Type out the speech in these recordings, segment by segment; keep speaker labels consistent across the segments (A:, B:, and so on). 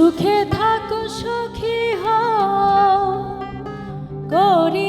A: সুখে থাকো সুখী হও করি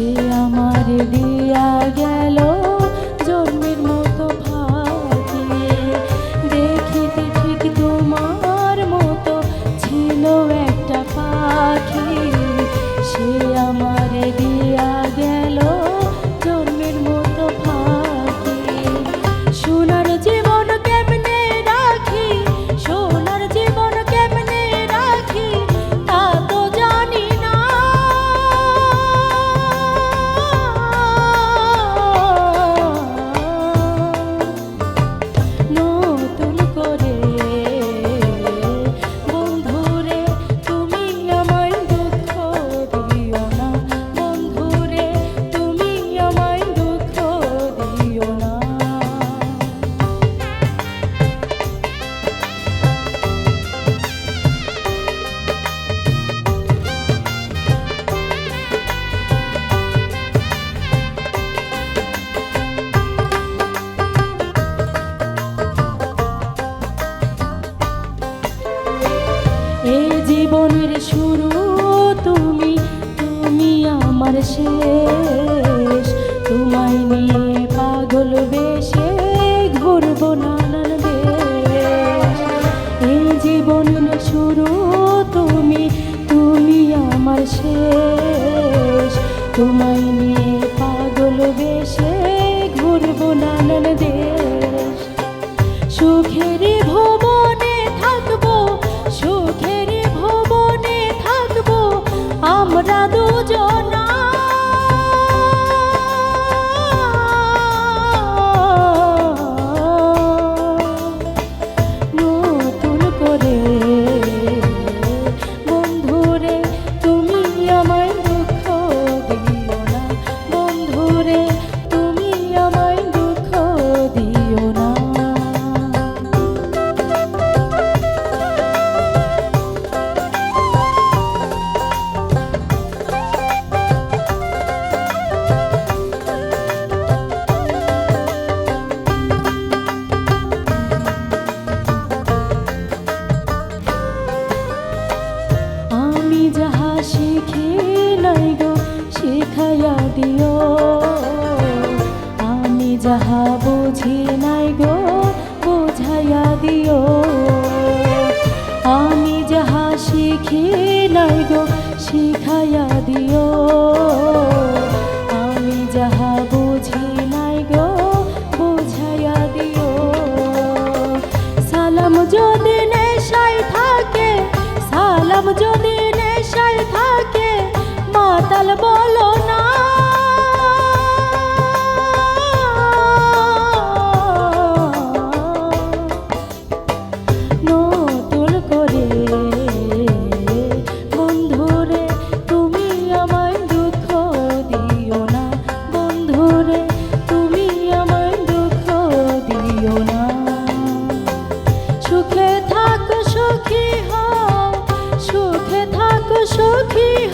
A: যে আমার দিয়া গেল জন্মের মতো ভাগিয়ে। দেখিতে ঠিক তোমার মতো ছিল একটা পাখি। সে আমার দিয়া শেষ। তোমায় নিয়ে পাগল বেশে ঘুরব নানান বেশ এই শুরু তুমি তুমি আমার শেষ। তোমায় নিয়ে যাহা বুঝি নাই গো, বুঝাইয়া দিও। আমি যাহা শিখি নাই গো, শিখাইয়া দিও। আমি যাহা বুঝি নাই গো, বুঝাইয়া দিও। সালাম যদি নেশাই থাকে, সালাম যদি নেশাই থাকে, মাতাল বলো সখী